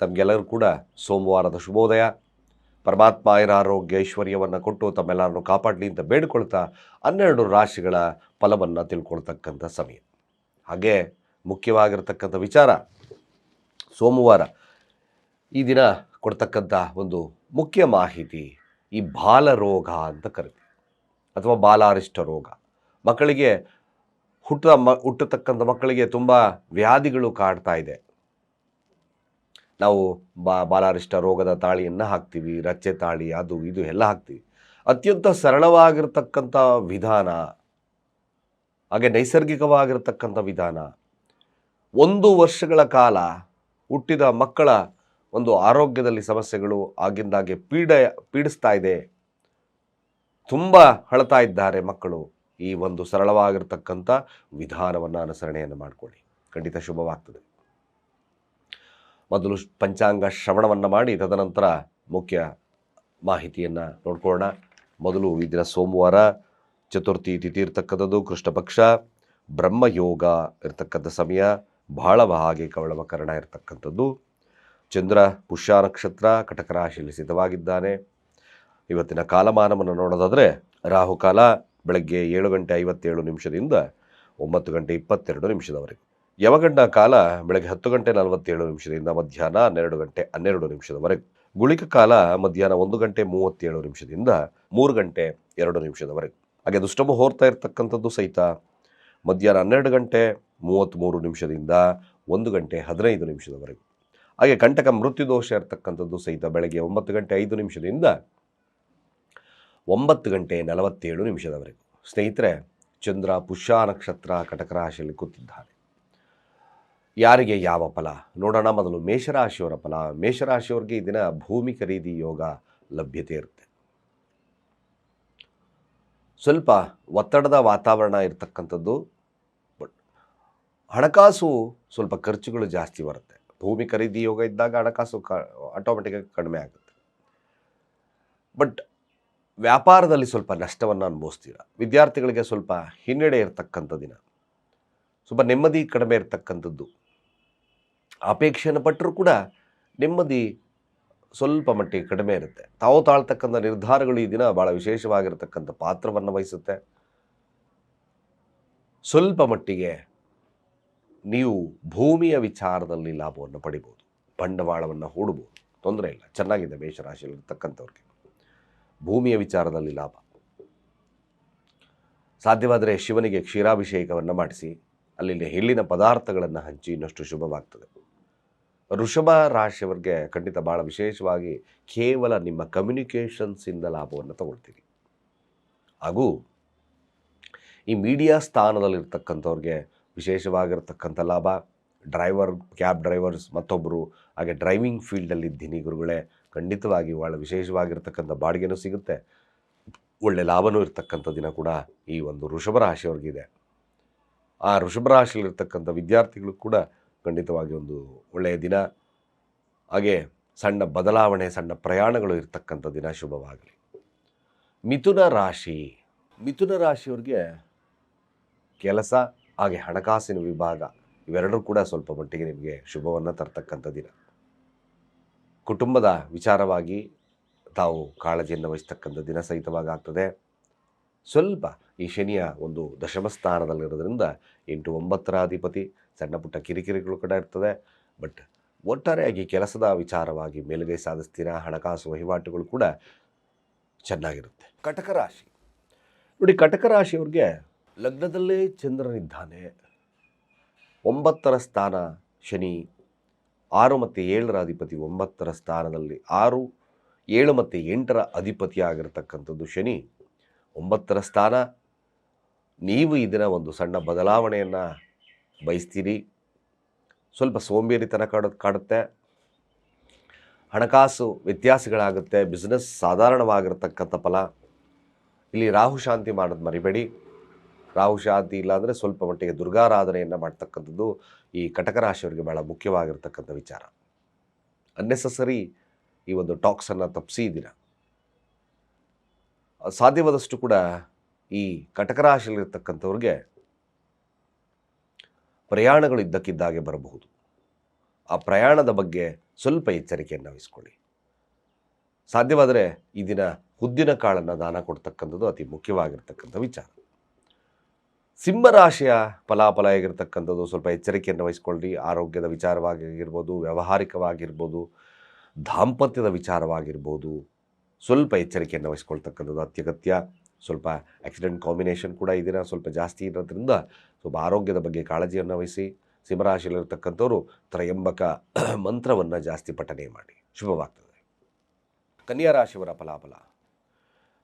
ತಮಗೆಲ್ಲರೂ ಕೂಡ ಸೋಮವಾರದ ಶುಭೋದಯ. ಪರಮಾತ್ಮ ಆಯುರ ಆರೋಗ್ಯ ಐಶ್ವರ್ಯವನ್ನು ಕೊಟ್ಟು ತಮ್ಮೆಲ್ಲರನ್ನು ಕಾಪಾಡಲಿ ಅಂತ ಬೇಡಿಕೊಳ್ತಾ ಹನ್ನೆರಡು ರಾಶಿಗಳ ಫಲವನ್ನು ತಿಳ್ಕೊಳ್ತಕ್ಕಂಥ ಸಮಯ. ಹಾಗೆ ಮುಖ್ಯವಾಗಿರ್ತಕ್ಕಂಥ ವಿಚಾರ, ಸೋಮವಾರ ಈ ದಿನ ಕೊಡ್ತಕ್ಕಂಥ ಒಂದು ಮುಖ್ಯ ಮಾಹಿತಿ, ಈ ಬಾಲರೋಗ ಅಂತ ಕರಿತೀವಿ. ಅಥವಾ ಬಾಲಾರಿಷ್ಟ ರೋಗ. ಮಕ್ಕಳಿಗೆ ಹುಟ್ಟ ಮ, ಹುಟ್ಟತಕ್ಕಂಥ ಮಕ್ಕಳಿಗೆ ತುಂಬ ವ್ಯಾಧಿಗಳು ಕಾಡ್ತಾ ಇದೆ. ನಾವು ಬಾ ಬಾಲಾರಿಷ್ಟ ರೋಗದ ತಾಳಿಯನ್ನು ಹಾಕ್ತೀವಿ ರಚ್ಚೆ ತಾಳಿ, ಅದು ಇದು ಎಲ್ಲ ಹಾಕ್ತೀವಿ. ಅತ್ಯಂತ ಸರಳವಾಗಿರ್ತಕ್ಕಂಥ ವಿಧಾನ, ಹಾಗೆ ನೈಸರ್ಗಿಕವಾಗಿರ್ತಕ್ಕಂಥ ವಿಧಾನ, ಒಂದು ವರ್ಷಗಳ ಕಾಲ ಹುಟ್ಟಿದ ಮಕ್ಕಳ ಒಂದು ಆರೋಗ್ಯದಲ್ಲಿ ಸಮಸ್ಯೆಗಳು ಆಗಿಂದಾಗೆ ಪೀಡ, ಪೀಡಿಸ್ತಾ ಇದೆ. ತುಂಬ ಅಳ್ತಾ ಇದ್ದಾರೆ ಮಕ್ಕಳು ಈ ಒಂದು ಸರಳವಾಗಿರ್ತಕ್ಕಂಥ ವಿಧಾನವನ್ನು ಅನುಸರಣೆಯನ್ನು ಮಾಡಿಕೊಳ್ಳಿ. ಖಂಡಿತ ಶುಭವಾಗ್ತದೆ. ಮೊದಲು ಪಂಚಾಂಗ ಶ್ರವಣವನ್ನು ಮಾಡಿ, ತದನಂತರ ಮುಖ್ಯ ಮಾಹಿತಿಯನ್ನು ನೋಡ್ಕೊಳ್ಳೋಣ. ಮೊದಲು ಈ ದಿನ ಸೋಮವಾರ, ಚತುರ್ಥಿ ತಿಥಿ ಇರ್ತಕ್ಕಂಥದ್ದು, ಕೃಷ್ಣ ಪಕ್ಷ ಬ್ರಹ್ಮಯೋಗ ಇರತಕ್ಕಂಥ ಸಮಯ, ಬಹಳ ಹಾಗೆ ಕವಳವಕರಣ ಇರತಕ್ಕಂಥದ್ದು. ಚಂದ್ರ ಪುಷ್ಯ ನಕ್ಷತ್ರ ಕಟಕ ರಾಶಿಯಲ್ಲಿ ಸಿದ್ಧವಾಗಿದ್ದಾನೆ. ಇವತ್ತಿನ ಕಾಲಮಾನವನ್ನು ನೋಡೋದಾದರೆ, ರಾಹುಕಾಲ ಬೆಳಗ್ಗೆ ಏಳು ಗಂಟೆ ಐವತ್ತೇಳು ನಿಮಿಷದಿಂದ ಒಂಬತ್ತು ಗಂಟೆ ಇಪ್ಪತ್ತೆರಡು ನಿಮಿಷದವರೆಗೆ. ಯವಗಂಡ ಕಾಲ ಬೆಳಗ್ಗೆ ಹತ್ತು ಗಂಟೆ ನಲವತ್ತೇಳು ನಿಮಿಷದಿಂದ ಮಧ್ಯಾಹ್ನ ಹನ್ನೆರಡು ಗಂಟೆ ಹನ್ನೆರಡು ನಿಮಿಷದವರೆಗೆ. ಗುಳಿಕ ಕಾಲ ಮಧ್ಯಾಹ್ನ ಒಂದು ಗಂಟೆ ಮೂವತ್ತೇಳು ನಿಮಿಷದಿಂದ ಮೂರು ಗಂಟೆ ಎರಡು ನಿಮಿಷದವರೆಗೆ. ಹಾಗೆ ದುಷ್ಟಮುಹೂರ್ತ ಇರತಕ್ಕಂಥದ್ದು ಸಹಿತ ಮಧ್ಯಾಹ್ನ ಹನ್ನೆರಡು ಗಂಟೆ ಮೂವತ್ತ್ಮೂರು ನಿಮಿಷದಿಂದ ಒಂದು ಗಂಟೆ ಹದಿನೈದು ನಿಮಿಷದವರೆಗೆ. ಹಾಗೆ ಕಂಟಕ ಮೃತ್ಯುದೋಷ ಇರತಕ್ಕಂಥದ್ದು ಸಹಿತ ಬೆಳಗ್ಗೆ ಒಂಬತ್ತು ಗಂಟೆ ಐದು ನಿಮಿಷದಿಂದ ಒಂಬತ್ತು ಗಂಟೆ ನಲವತ್ತೇಳು ನಿಮಿಷದವರೆಗೂ. ಸ್ನೇಹಿತರೆ, ಚಂದ್ರ, ಪುಷ್ಯ ನಕ್ಷತ್ರ, ಕಟಕ ರಾಶಿಯಲ್ಲಿ ಕೂತಿದ್ದಾನೆ ಯಾರಿಗೆ ಯಾವ ಫಲ? ನೋಡೋಣ ಮೊದಲು ಮೇಷರಾಶಿಯವರ ಫಲ. ಮೇಷರಾಶಿಯವರಿಗೆ ಈ ದಿನ ಭೂಮಿ ಖರೀದಿ ಯೋಗ ಲಭ್ಯತೆ ಇರುತ್ತೆ. ಸ್ವಲ್ಪ ಒತ್ತಡದ ವಾತಾವರಣ ಇರತಕ್ಕಂಥದ್ದು, ಬಟ್ ಹಣಕಾಸು ಸ್ವಲ್ಪ ಖರ್ಚುಗಳು ಜಾಸ್ತಿ ಬರುತ್ತೆ. ಭೂಮಿ ಖರೀದಿ ಯೋಗ ಇದ್ದಾಗ ಹಣಕಾಸು ಕ ಆಟೋಮೆಟಿಕಾಗಿ ಕಡಿಮೆ ಆಗುತ್ತೆ. ಬಟ್ ವ್ಯಾಪಾರದಲ್ಲಿ ಸ್ವಲ್ಪ ನಷ್ಟವನ್ನು ಅನುಭವಿಸ್ತೀರ? ವಿದ್ಯಾರ್ಥಿಗಳಿಗೆ ಸ್ವಲ್ಪ ಹಿನ್ನಡೆ ಇರತಕ್ಕಂಥ ದಿನ. ಸ್ವಲ್ಪ ನೆಮ್ಮದಿ ಕಡಿಮೆ ಇರತಕ್ಕಂಥದ್ದು. ಅಪೇಕ್ಷೆಯನ್ನು ಪಟ್ಟರೂ ಕೂಡ ನೆಮ್ಮದಿ ಸ್ವಲ್ಪ ಮಟ್ಟಿಗೆ ಕಡಿಮೆ ಇರುತ್ತೆ. ತಾವು ತಾಳ್ತಕ್ಕಂಥ ನಿರ್ಧಾರಗಳು ಈ ದಿನ ಭಾಳ ವಿಶೇಷವಾಗಿರತಕ್ಕಂಥ ಪಾತ್ರವನ್ನು ವಹಿಸುತ್ತೆ. ಸ್ವಲ್ಪ ಮಟ್ಟಿಗೆ ನೀವು ಭೂಮಿಯ ವಿಚಾರದಲ್ಲಿ ಲಾಭವನ್ನು ಪಡಿಬೋದು. ಬಂಡವಾಳವನ್ನು ಹೂಡಬಹುದು. ತೊಂದರೆ ಇಲ್ಲ. ಚೆನ್ನಾಗಿದೆ ಮೇಷರಾಶಿಯಲ್ಲಿರ್ತಕ್ಕಂಥವ್ರಿಗೆ. ಭೂಮಿಯ ವಿಚಾರದಲ್ಲಿ ಲಾಭ. ಸಾಧ್ಯವಾದರೆ ಶಿವನಿಗೆ ಕ್ಷೀರಾಭಿಷೇಕವನ್ನು ಮಾಡಿಸಿ ಅಲ್ಲಿ ಎಳ್ಳಿನ ಪದಾರ್ಥಗಳನ್ನು ಹಂಚಿ ಇನ್ನಷ್ಟು ಶುಭವಾಗ್ತದೆ. ವೃಷಭ ರಾಶಿಯವ್ರಿಗೆ ಖಂಡಿತ ಭಾಳ ವಿಶೇಷವಾಗಿ ಕೇವಲ ನಿಮ್ಮ ಕಮ್ಯುನಿಕೇಷನ್ಸಿಂದ ಲಾಭವನ್ನು ತಗೊಳ್ತೀರಿ. ಹಾಗೂ ಈ ಮೀಡಿಯಾ ಸ್ಥಾನದಲ್ಲಿರ್ತಕ್ಕಂಥವ್ರಿಗೆ ವಿಶೇಷವಾಗಿರ್ತಕ್ಕಂಥ ಲಾಭ ಡ್ರೈವರ್ ಕ್ಯಾಬ್ ಡ್ರೈವರ್ಸ್ ಮತ್ತೊಬ್ಬರು ಹಾಗೆ ಡ್ರೈವಿಂಗ್ ಫೀಲ್ಡಲ್ಲಿ ಇದ್ದೀನಿ ಗುರುಗಳೇ ಖಂಡಿತವಾಗಿ ಭಾಳ ವಿಶೇಷವಾಗಿರ್ತಕ್ಕಂಥ ಬಾಡಿಗೆನೂ ಸಿಗುತ್ತೆ. ಒಳ್ಳೆ ಲಾಭನೂ ಇರ್ತಕ್ಕಂಥ ದಿನ ಕೂಡ ಈ ಒಂದು ವೃಷಭ ರಾಶಿಯವ್ರಿಗಿದೆ. ಆ ವೃಷಭ ರಾಶಿಯಲ್ಲಿರ್ತಕ್ಕಂಥ ವಿದ್ಯಾರ್ಥಿಗಳು ಕೂಡ ಖಂಡಿತವಾಗಿ ಒಂದು ಒಳ್ಳೆಯ ದಿನ. ಹಾಗೆ ಸಣ್ಣ ಬದಲಾವಣೆ, ಸಣ್ಣ ಪ್ರಯಾಣಗಳು ಇರತಕ್ಕಂಥ ದಿನ ಶುಭವಾಗಲಿ. ಮಿಥುನ ರಾಶಿ. ಮಿಥುನ ರಾಶಿಯವ್ರಿಗೆ ಕೆಲಸ, ಹಾಗೆ ಹಣಕಾಸಿನ ವಿಭಾಗ ಇವೆರಡೂ ಕೂಡ ಸ್ವಲ್ಪ ಮಟ್ಟಿಗೆ ನಿಮಗೆ ಶುಭವನ್ನು ತರ್ತಕ್ಕಂಥ ದಿನ. ಕುಟುಂಬದ ವಿಚಾರವಾಗಿ ತಾವು ಕಾಳಜಿಯನ್ನು ವಹಿಸ್ತಕ್ಕಂಥ ದಿನ ಸಹಿತವಾಗಿ ಆಗ್ತದೆ ಸ್ವಲ್ಪ ಈ ಶನಿಯ ಒಂದು ದಶಮಸ್ಥಾನದಲ್ಲಿರೋದ್ರಿಂದ ಎಂಟು ಒಂಬತ್ತರ ಅಧಿಪತಿ ಸಣ್ಣ ಪುಟ್ಟ ಕಿರಿಕಿರಿಗಳು ಕೂಡ ಇರ್ತದೆ. ಬಟ್ ಒಟ್ಟಾರೆಯಾಗಿ ಕೆಲಸದ ವಿಚಾರವಾಗಿ ಮೇಲುಗೈ ಸಾಧಿಸ್ತೀರಾ ಹಣಕಾಸು ವಹಿವಾಟುಗಳು ಕೂಡ ಚೆನ್ನಾಗಿರುತ್ತೆ. ಕಟಕ ರಾಶಿ. ನೋಡಿ ಕಟಕ ರಾಶಿಯವ್ರಿಗೆ ಲಗ್ನದಲ್ಲೇ ಚಂದ್ರನಿದ್ದಾನೆ ಒಂಬತ್ತರ ಸ್ಥಾನ ಶನಿ ಆರು ಮತ್ತು ಏಳರ ಅಧಿಪತಿ ಒಂಬತ್ತರ ಸ್ಥಾನದಲ್ಲಿ ಆರು ಏಳು ಮತ್ತು ಎಂಟರ ಅಧಿಪತಿಯಾಗಿರ್ತಕ್ಕಂಥದ್ದು ಶನಿ. ಒಂಬತ್ತರ ಸ್ಥಾನ ನೀವು ಇದರ ಒಂದು ಸಣ್ಣ ಬದಲಾವಣೆಯನ್ನು ಬಯಸ್ತೀರಿ. ಸ್ವಲ್ಪ ಸೋಂಬೇರಿತನ ಕಾಡ, ಕಾಡುತ್ತೆ. ಹಣಕಾಸು ವ್ಯತ್ಯಾಸಗಳಾಗುತ್ತೆ. ಬಿಸ್ನೆಸ್ ಸಾಧಾರಣವಾಗಿರ್ತಕ್ಕಂಥ ಫಲ. ಇಲ್ಲಿ ರಾಹು ಶಾಂತಿ ಮಾಡೋದು ಮರಿಬೇಡಿ. ರಾಹು ಶಾಂತಿ ಇಲ್ಲಾಂದರೆ ಸ್ವಲ್ಪ ಮಟ್ಟಿಗೆ ದುರ್ಗಾರಾಧನೆಯನ್ನು ಮಾಡ್ತಕ್ಕಂಥದ್ದು ಈ ಕಟಕ ರಾಶಿಯವರಿಗೆ ಭಾಳ ಮುಖ್ಯವಾಗಿರ್ತಕ್ಕಂಥ ವಿಚಾರ. ಅನ್ನೆಸಸರಿ ಈ ಒಂದು ಟಾಕ್ಸನ್ನು ತಪ್ಪಿಸಿ ದಿನ. ಸಾಧ್ಯವಾದಷ್ಟು ಕೂಡ ಈ ಕಟಕ ರಾಶಿಯಲ್ಲಿರ್ತಕ್ಕಂಥವ್ರಿಗೆ ಪ್ರಯಾಣಗಳು ಇದ್ದಕ್ಕಿದ್ದಾಗೆ ಬರಬಹುದು. ಆ ಪ್ರಯಾಣದ ಬಗ್ಗೆ ಸ್ವಲ್ಪ ಎಚ್ಚರಿಕೆಯನ್ನು ವಹಿಸ್ಕೊಳ್ಳಿ. ಸಾಧ್ಯವಾದರೆ ಈ ದಿನ ಉದ್ದಿನ ಕಾಳನ್ನು ದಾನ ಕೊಡ್ತಕ್ಕಂಥದ್ದು ಅತಿ ಮುಖ್ಯವಾಗಿರ್ತಕ್ಕಂಥ ವಿಚಾರ. ಸಿಂಹರಾಶಿಯ ಫಲಾಫಲ ಆಗಿರ್ತಕ್ಕಂಥದ್ದು ಸ್ವಲ್ಪ ಎಚ್ಚರಿಕೆಯನ್ನು ವಹಿಸ್ಕೊಳ್ಳಿ. ಆರೋಗ್ಯದ ವಿಚಾರವಾಗಿರ್ಬೋದು, ವ್ಯಾವಹಾರಿಕವಾಗಿರ್ಬೋದು, ದಾಂಪತ್ಯದ ವಿಚಾರವಾಗಿರ್ಬೋದು ಸ್ವಲ್ಪ ಎಚ್ಚರಿಕೆಯನ್ನು ವಹಿಸ್ಕೊಳ್ತಕ್ಕಂಥದ್ದು ಅತ್ಯಗತ್ಯ. ಸ್ವಲ್ಪ ಆಕ್ಸಿಡೆಂಟ್ ಕಾಂಬಿನೇಷನ್ ಕೂಡ ಈ ಸ್ವಲ್ಪ ಜಾಸ್ತಿ ಇರೋದ್ರಿಂದ ಸ್ವಲ್ಪ ಆರೋಗ್ಯದ ಬಗ್ಗೆ ಕಾಳಜಿಯನ್ನು ವಹಿಸಿ ಸಿಂಹರಾಶಿಯಲ್ಲಿರ್ತಕ್ಕಂಥವ್ರು ತ್ರಯಂಬಕ ಮಂತ್ರವನ್ನು ಜಾಸ್ತಿ ಪಠನೆ ಮಾಡಿ. ಶುಭವಾಗ್ತದೆ. ಕನ್ಯಾ ರಾಶಿಯವರ ಫಲಾಫಲ.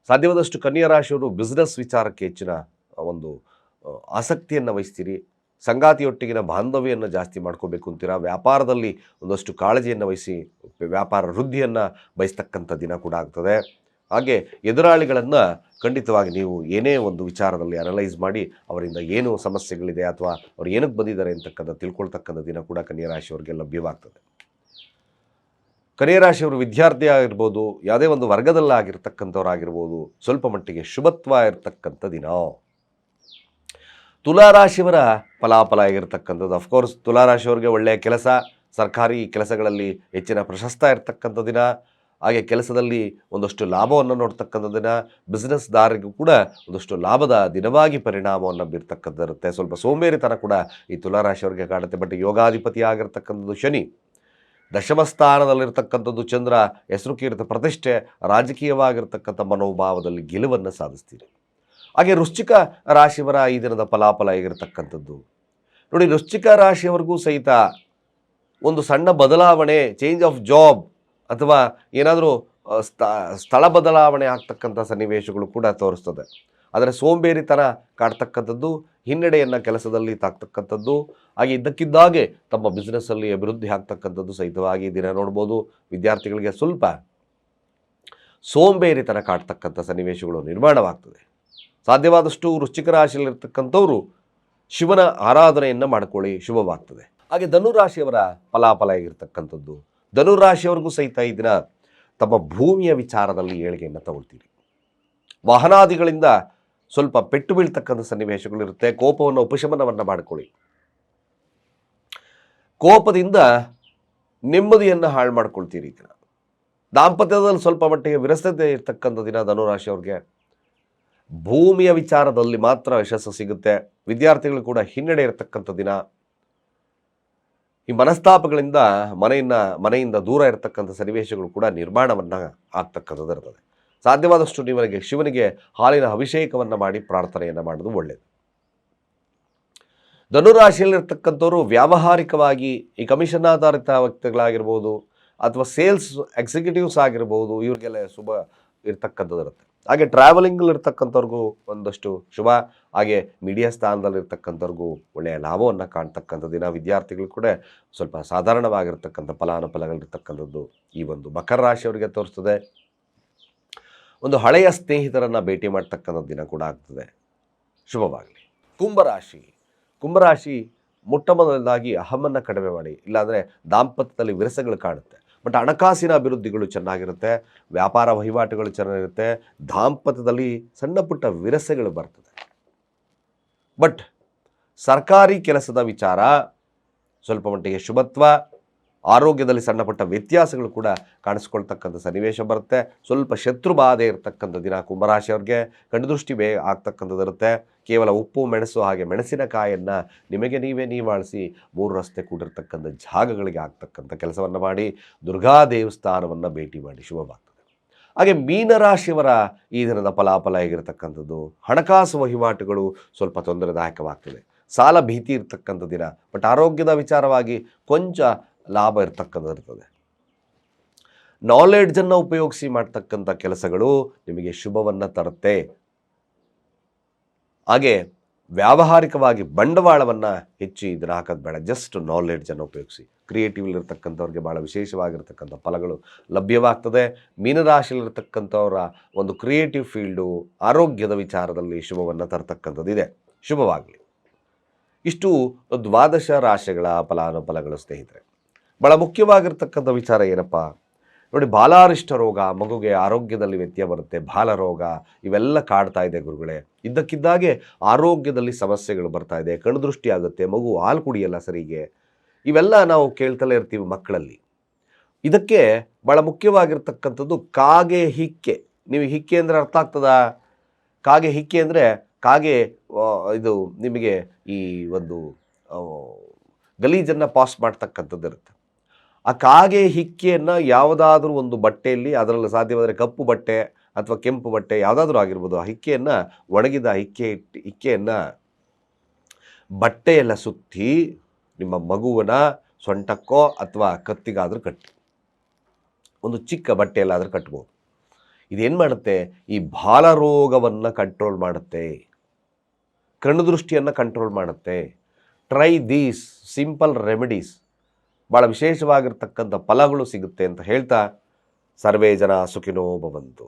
ಸಾಧ್ಯವಾದಷ್ಟು ಕನ್ಯಾ ರಾಶಿಯವರು ಬಿಸ್ನೆಸ್ ವಿಚಾರಕ್ಕೆ ಹೆಚ್ಚಿನ ಒಂದು ಆಸಕ್ತಿಯನ್ನು ವಹಿಸ್ತೀರಿ. ಸಂಗಾತಿಯೊಟ್ಟಿಗಿನ ಬಾಂಧವ್ಯವನ್ನು ಜಾಸ್ತಿ ಮಾಡ್ಕೋಬೇಕು ಅಂತೀರಾ? ವ್ಯಾಪಾರದಲ್ಲಿ ಒಂದಷ್ಟು ಕಾಳಜಿಯನ್ನು ವಹಿಸಿ ವ್ಯಾಪಾರ ವೃದ್ಧಿಯನ್ನು ಬಯಸ್ತಕ್ಕಂಥ ದಿನ ಕೂಡ ಆಗ್ತದೆ. ಹಾಗೆ ಎದುರಾಳಿಗಳನ್ನು ಖಂಡಿತವಾಗಿ ನೀವು ಏನೇ ಒಂದು ವಿಚಾರದಲ್ಲಿ ಅನಲೈಸ್ ಮಾಡಿ ಅವರಿಂದ ಏನು ಸಮಸ್ಯೆಗಳಿದೆ ಅಥವಾ ಅವ್ರು ಏನಕ್ಕೆ ಬಂದಿದ್ದಾರೆ ಅಂತಕ್ಕಂಥ ತಿಳ್ಕೊಳ್ತಕ್ಕಂಥ ದಿನ ಕೂಡ ಕನ್ಯಾ ರಾಶಿಯವರಿಗೆ ಲಭ್ಯವಾಗ್ತದೆ. ಕನ್ಯಾ ರಾಶಿಯವರು ವಿದ್ಯಾರ್ಥಿ ಆಗಿರ್ಬೋದು, ಯಾವುದೇ ಒಂದು ವರ್ಗದಲ್ಲಾಗಿರ್ತಕ್ಕಂಥವ್ರಾಗಿರ್ಬೋದು, ಸ್ವಲ್ಪ ಮಟ್ಟಿಗೆ ಶುಭತ್ವ ಇರತಕ್ಕಂಥ ದಿನ. ತುಲಾರಾಶಿಯವರ ಫಲಾಫಲ ಆಗಿರ್ತಕ್ಕಂಥದ್ದು. ಅಫ್ಕೋರ್ಸ್ ತುಲಾರಾಶಿಯವರಿಗೆ ಒಳ್ಳೆಯ ಕೆಲಸ, ಸರ್ಕಾರಿ ಕೆಲಸಗಳಲ್ಲಿ ಹೆಚ್ಚಿನ ಪ್ರಶಸ್ತ ಇರತಕ್ಕಂಥ ದಿನ. ಹಾಗೆ ಕೆಲಸದಲ್ಲಿ ಒಂದಷ್ಟು ಲಾಭವನ್ನು ನೋಡ್ತಕ್ಕಂಥ ದಿನ ಬಿಸ್ನೆಸ್ದಾರರಿಗೂ ಕೂಡ ಒಂದಷ್ಟು ಲಾಭದ ದಿನವಾಗಿ ಪರಿಣಾಮವನ್ನು ಬೀರ್ತಕ್ಕಂಥದ್ದಿರುತ್ತೆ. ಸ್ವಲ್ಪ ಸೋಮೇರಿತನ ಕೂಡ ಈ ತುಲಾರಾಶಿಯವರಿಗೆ ಕಾಣುತ್ತೆ. ಬಟ್ ಯೋಗಾಧಿಪತಿ ಆಗಿರ್ತಕ್ಕಂಥದ್ದು ಶನಿ. ದಶಮಸ್ಥಾನದಲ್ಲಿರ್ತಕ್ಕಂಥದ್ದು ಚಂದ್ರ ಹೆಸರು ಕೀರ್ತ ಪ್ರತಿಷ್ಠೆ ರಾಜಕೀಯವಾಗಿರ್ತಕ್ಕಂಥ ಮನೋಭಾವದಲ್ಲಿ ಗೆಲುವನ್ನು ಸಾಧಿಸ್ತೀರಿ. ಹಾಗೆ ವೃಶ್ಚಿಕ ರಾಶಿಯವರ ಈ ದಿನದ ಫಲಾಫಲ ಆಗಿರತಕ್ಕಂಥದ್ದು ನೋಡಿ ವೃಶ್ಚಿಕ ರಾಶಿಯವರೆಗೂ ಸಹಿತ ಒಂದು ಸಣ್ಣ ಬದಲಾವಣೆ ಚೇಂಜ್ ಆಫ್ ಜಾಬ್ ಅಥವಾ ಏನಾದರೂ ಸ್ಥಳ ಬದಲಾವಣೆ ಆಗ್ತಕ್ಕಂಥ ಸನ್ನಿವೇಶಗಳು ಕೂಡ ತೋರಿಸ್ತದೆ. ಆದರೆ ಸೋಂಬೇರಿತನ ಕಾಡ್ತಕ್ಕಂಥದ್ದು, ಹಿನ್ನಡೆಯನ್ನು ಕೆಲಸದಲ್ಲಿ ತಾಕ್ತಕ್ಕಂಥದ್ದು, ಹಾಗೆ ಇದ್ದಕ್ಕಿದ್ದಾಗೆ ತಮ್ಮ ಬಿಸ್ನೆಸ್ಸಲ್ಲಿ ಅಭಿವೃದ್ಧಿ ಆಗ್ತಕ್ಕಂಥದ್ದು ಸಹಿತವಾಗಿ ದಿನ ನೋಡ್ಬೋದು. ವಿದ್ಯಾರ್ಥಿಗಳಿಗೆ ಸ್ವಲ್ಪ ಸೋಂಬೇರಿತನ ಕಾಡ್ತಕ್ಕಂಥ ಸನ್ನಿವೇಶಗಳು ನಿರ್ಮಾಣವಾಗ್ತದೆ. ಸಾಧ್ಯವಾದಷ್ಟು ವೃಶ್ಚಿಕ ರಾಶಿಯಲ್ಲಿರ್ತಕ್ಕಂಥವರು ಶಿವನ ಆರಾಧನೆಯನ್ನು ಮಾಡ್ಕೊಳ್ಳಿ, ಶುಭವಾಗ್ತದೆ. ಹಾಗೆ ಧನುರಾಶಿಯವರ ಫಲಾಫಲ ಆಗಿರ್ತಕ್ಕಂಥದ್ದು ಧನುರಾಶಿಯವರಿಗೂ ಸಹಿತ ಈ ದಿನ ತಮ್ಮ ಭೂಮಿಯ ವಿಚಾರದಲ್ಲಿ ಏಳಿಗೆಯನ್ನು ತಗೊಳ್ತೀರಿ. ವಾಹನಾದಿಗಳಿಂದ ಸ್ವಲ್ಪ ಪೆಟ್ಟು ಬೀಳ್ತಕ್ಕಂಥ ಸನ್ನಿವೇಶಗಳಿರುತ್ತೆ ಕೋಪವನ್ನು, ಉಪಶಮನವನ್ನು ಮಾಡಿಕೊಳ್ಳಿ. ಕೋಪದಿಂದ ನೆಮ್ಮದಿಯನ್ನು ಹಾಳು ಮಾಡ್ಕೊಳ್ತೀರಿ ದಿನ. ದಾಂಪತ್ಯದಲ್ಲಿ ಸ್ವಲ್ಪ ಮಟ್ಟಿಗೆ ವಿರಸತೆ ಇರ್ತಕ್ಕಂಥ ದಿನ ಧನುರಾಶಿಯವ್ರಿಗೆ. ಭೂಮಿಯ ವಿಚಾರದಲ್ಲಿ ಮಾತ್ರ ಯಶಸ್ಸು ಸಿಗುತ್ತೆ. ವಿದ್ಯಾರ್ಥಿಗಳು ಕೂಡ ಹಿನ್ನಡೆ ಇರತಕ್ಕಂಥ ದಿನ. ಈ ಮನಸ್ತಾಪಗಳಿಂದ ಮನೆಯನ್ನು, ಮನೆಯಿಂದ ದೂರ ಇರತಕ್ಕಂಥ ಸನ್ನಿವೇಶಗಳು ಕೂಡ ನಿರ್ಮಾಣವನ್ನು ಆಗ್ತಕ್ಕಂಥದ್ದು ಇರ್ತದೆ. ಸಾಧ್ಯವಾದಷ್ಟು ನಿಮಗೆ ಶಿವನಿಗೆ ಹಾಲಿನ ಅಭಿಷೇಕವನ್ನು ಮಾಡಿ ಪ್ರಾರ್ಥನೆಯನ್ನು ಮಾಡೋದು ಒಳ್ಳೆಯದು ಧನುರಾಶಿಯಲ್ಲಿರ್ತಕ್ಕಂಥವ್ರು ವ್ಯಾವಹಾರಿಕವಾಗಿ ಈ ಕಮಿಷನ್ ಆಧಾರಿತ ವ್ಯಕ್ತಿಗಳಾಗಿರ್ಬೋದು, ಅಥವಾ ಸೇಲ್ಸ್ ಎಕ್ಸಿಕ್ಯೂಟಿವ್ಸ್ ಆಗಿರ್ಬೋದು, ಇವರಿಗೆಲ್ಲ ಶುಭ ಇರ್ತಕ್ಕಂಥದ್ದು ಇರುತ್ತೆ. ಹಾಗೆ ಟ್ರಾವೆಲಿಂಗಲ್ಲಿ ಇರ್ತಕ್ಕಂಥವ್ರಿಗೂ ಒಂದಷ್ಟು ಶುಭ. ಹಾಗೆ ಮೀಡಿಯಾ ಸ್ಥಾನದಲ್ಲಿ ಇರ್ತಕ್ಕಂಥವ್ರಿಗೂ ಒಳ್ಳೆಯ ಲಾಭವನ್ನು ಕಾಣ್ತಕ್ಕಂಥ ದಿನ ವಿದ್ಯಾರ್ಥಿಗಳು ಕೂಡ ಸ್ವಲ್ಪ ಸಾಧಾರಣವಾಗಿರ್ತಕ್ಕಂಥ ಫಲಾನುಫಲಗಳಿರ್ತಕ್ಕಂಥದ್ದು ಈ ಒಂದು ಮಕರ ರಾಶಿಯವರಿಗೆ ತೋರಿಸ್ತದೆ. ಒಂದು ಹಳೆಯ ಸ್ನೇಹಿತರನ್ನು ಭೇಟಿ ಮಾಡ್ತಕ್ಕಂಥ ದಿನ ಕೂಡ ಆಗ್ತದೆ. ಶುಭವಾಗಲಿ. ಕುಂಭರಾಶಿ. ಕುಂಭರಾಶಿ ಮೊಟ್ಟ ಮೊದಲದಾಗಿ ಅಹಮನ್ನು ಕಡಿಮೆ ಮಾಡಿ, ಇಲ್ಲಾಂದರೆ ದಾಂಪತ್ಯದಲ್ಲಿ ವಿರಸಗಳು ಕಾಣುತ್ತೆ. ಬಟ್ ಹಣಕಾಸಿನ ಅಭಿವೃದ್ಧಿಗಳು ಚೆನ್ನಾಗಿರುತ್ತೆ, ವ್ಯಾಪಾರ ವಹಿವಾಟುಗಳು ಚೆನ್ನಾಗಿರುತ್ತೆ, ದಾಂಪತ್ಯದಲ್ಲಿ ಸಣ್ಣ ಪುಟ್ಟ ವಿರಸೆಗಳು ಬರ್ತದೆ. ಬಟ್ ಸರ್ಕಾರಿ ಕೆಲಸದ ವಿಚಾರ ಸ್ವಲ್ಪ ಮಟ್ಟಿಗೆ ಶುಭತ್ವ ಆರೋಗ್ಯದಲ್ಲಿ ಸಣ್ಣ ಪುಟ್ಟ ವ್ಯತ್ಯಾಸಗಳು ಕೂಡ ಕಾಣಿಸ್ಕೊಳ್ತಕ್ಕಂಥ ಸನ್ನಿವೇಶ ಬರುತ್ತೆ. ಸ್ವಲ್ಪ ಶತ್ರು ಬಾಧೆ ಇರತಕ್ಕಂಥ ದಿನ ಕುಂಭರಾಶಿಯವ್ರಿಗೆ ಕಣ್ದೃಷ್ಟಿ ಬೇ ಆಗ್ತಕ್ಕಂಥದ್ದು ಇರುತ್ತೆ ಕೇವಲ ಉಪ್ಪು, ಮೆಣಸು ಹಾಗೆ ಮೆಣಸಿನಕಾಯನ್ನು ನಿಮಗೆ ನೀವೇ ನೀವಾಳಿಸಿ ಮೂರು ರಸ್ತೆ ಕೂಡಿರ್ತಕ್ಕಂಥ ಜಾಗಗಳಿಗೆ ಆಗ್ತಕ್ಕಂಥ ಕೆಲಸವನ್ನು ಮಾಡಿ ದುರ್ಗಾ ದೇವಸ್ಥಾನವನ್ನು ಭೇಟಿ ಮಾಡಿ. ಶುಭವಾಗ್ತದೆ. ಹಾಗೆ ಮೀನರಾಶಿಯವರ ಈ ದಿನದ ಫಲಾಫಲ ಆಗಿರತಕ್ಕಂಥದ್ದು ಹಣಕಾಸು ವಹಿವಾಟುಗಳು ಸ್ವಲ್ಪ ತೊಂದರೆದಾಯಕವಾಗ್ತದೆ. ಸಾಲ ಭೀತಿ ಇರ್ತಕ್ಕಂಥ ದಿನ, ಬಟ್ ಆರೋಗ್ಯದ ವಿಚಾರವಾಗಿ ಕೊಂಚ ಲಾಭ ಇರ್ತಕ್ಕಂಥ ಇರ್ತದೆ. ನಾಲೆಡ್ಜನ್ನು ಉಪಯೋಗಿಸಿ ಮಾಡ್ತಕ್ಕಂಥ ಕೆಲಸಗಳು ನಿಮಗೆ ಶುಭವನ್ನು ತರುತ್ತೆ. ಹಾಗೆ ವ್ಯಾವಹಾರಿಕವಾಗಿ ಬಂಡವಾಳವನ್ನು ಹೆಚ್ಚು ಇದನ್ನು ಹಾಕೋದು ಬೇಡ. ಜಸ್ಟ್ ನಾಲೆಡ್ಜನ್ನು ಉಪಯೋಗಿಸಿ. ಕ್ರಿಯೇಟಿವ್ಲಿರ್ತಕ್ಕಂಥವ್ರಿಗೆ ಭಾಳ ವಿಶೇಷವಾಗಿರ್ತಕ್ಕಂಥ ಫಲಗಳು ಲಭ್ಯವಾಗ್ತದೆ. ಮೀನರಾಶಿಯಲ್ಲಿರ್ತಕ್ಕಂಥವರ ಒಂದು ಕ್ರಿಯೇಟಿವ್ ಫೀಲ್ಡು ಆರೋಗ್ಯದ ವಿಚಾರದಲ್ಲಿ ಶುಭವನ್ನು ತರತಕ್ಕಂಥದ್ದು ಇದೆ. ಶುಭವಾಗಲಿ. ಇಷ್ಟು ದ್ವಾದಶ ರಾಶಿಗಳ ಫಲಾನುಫಲಗಳು ಸ್ನೇಹಿತರೆ. ಭಾಳ ಮುಖ್ಯವಾಗಿರ್ತಕ್ಕಂಥ ವಿಚಾರ ಏನಪ್ಪ? ನೋಡಿ, ಬಾಲಾರಿಷ್ಟ ರೋಗ ಮಗುಗೆ ಆರೋಗ್ಯದಲ್ಲಿ ವ್ಯತ್ಯಯ ಬರುತ್ತೆ ಬಾಲರೋಗ ಇವೆಲ್ಲ ಕಾಡ್ತಾ ಇದೆ ಗುರುಗಳೇ. ಇದ್ದಕ್ಕಿದ್ದಾಗೆ ಆರೋಗ್ಯದಲ್ಲಿ ಸಮಸ್ಯೆಗಳು ಬರ್ತಾ ಇದೆ ಕಣ್ದೃಷ್ಟಿ ಆಗುತ್ತೆ, ಮಗು ಹಾಲು ಕುಡಿಯಲ್ಲ ಸರಿಗೆ. ಇವೆಲ್ಲ ನಾವು ಕೇಳ್ತಲೇ ಇರ್ತೀವಿ ಮಕ್ಕಳಲ್ಲಿ. ಇದಕ್ಕೆ ಭಾಳ ಮುಖ್ಯವಾಗಿರ್ತಕ್ಕಂಥದ್ದು ಕಾಗೆ ಹಿಕ್ಕೆ. ನೀವು ಹಿಕ್ಕೆ ಅಂದರೆ ಅರ್ಥ ಆಗ್ತದಾ? ಕಾಗೆ ಹಿಕ್ಕೆ ಅಂದರೆ ಕಾಗೆ ಇದು ನಿಮಗೆ ಈ ಒಂದು ಗಲೀಜನ್ನು ಪಾಸ್ ಮಾಡ್ತಕ್ಕಂಥದ್ದು ಇರುತ್ತೆ ಆ ಕಾಗೆ ಹಿಕ್ಕಿಯನ್ನು ಯಾವುದಾದ್ರೂ ಒಂದು ಬಟ್ಟೆಯಲ್ಲಿ, ಅದರಲ್ಲಿ ಸಾಧ್ಯವಾದರೆ ಕಪ್ಪು ಬಟ್ಟೆ ಅಥವಾ ಕೆಂಪು ಬಟ್ಟೆ ಯಾವುದಾದ್ರೂ ಆಗಿರ್ಬೋದು, ಆ ಹಿಕ್ಕೆಯನ್ನು ಒಣಗಿದ ಹಿಕ್ಕೆ ಇಟ್ಟು, ಹಿಕ್ಕೆಯನ್ನು ಬಟ್ಟೆಯೆಲ್ಲ ಸುತ್ತಿ ನಿಮ್ಮ ಮಗುವನ ಸೊಂಟಕ್ಕೋ ಅಥವಾ ಕತ್ತಿಗಾದರೂ ಕಟ್ಟಿ. ಒಂದು ಚಿಕ್ಕ ಬಟ್ಟೆಯಲ್ಲಾದರೂ ಕಟ್ಬೋದು. ಇದೇನು ಮಾಡುತ್ತೆ? ಈ ಬಾಲರೋಗವನ್ನು ಕಂಟ್ರೋಲ್ ಮಾಡುತ್ತೆ. ಕಣ್ಣು ದೃಷ್ಟಿಯನ್ನು ಕಂಟ್ರೋಲ್ ಮಾಡುತ್ತೆ. ಟ್ರೈ ದೀಸ್ ಸಿಂಪಲ್ ರೆಮಿಡೀಸ್ ಭಾಳ ವಿಶೇಷವಾಗಿರ್ತಕ್ಕಂಥ ಫಲಗಳು ಸಿಗುತ್ತೆ ಅಂತ ಹೇಳ್ತಾ ಸರ್ವೇ ಜನ ಸುಖಿನೋ ಭವಂತು.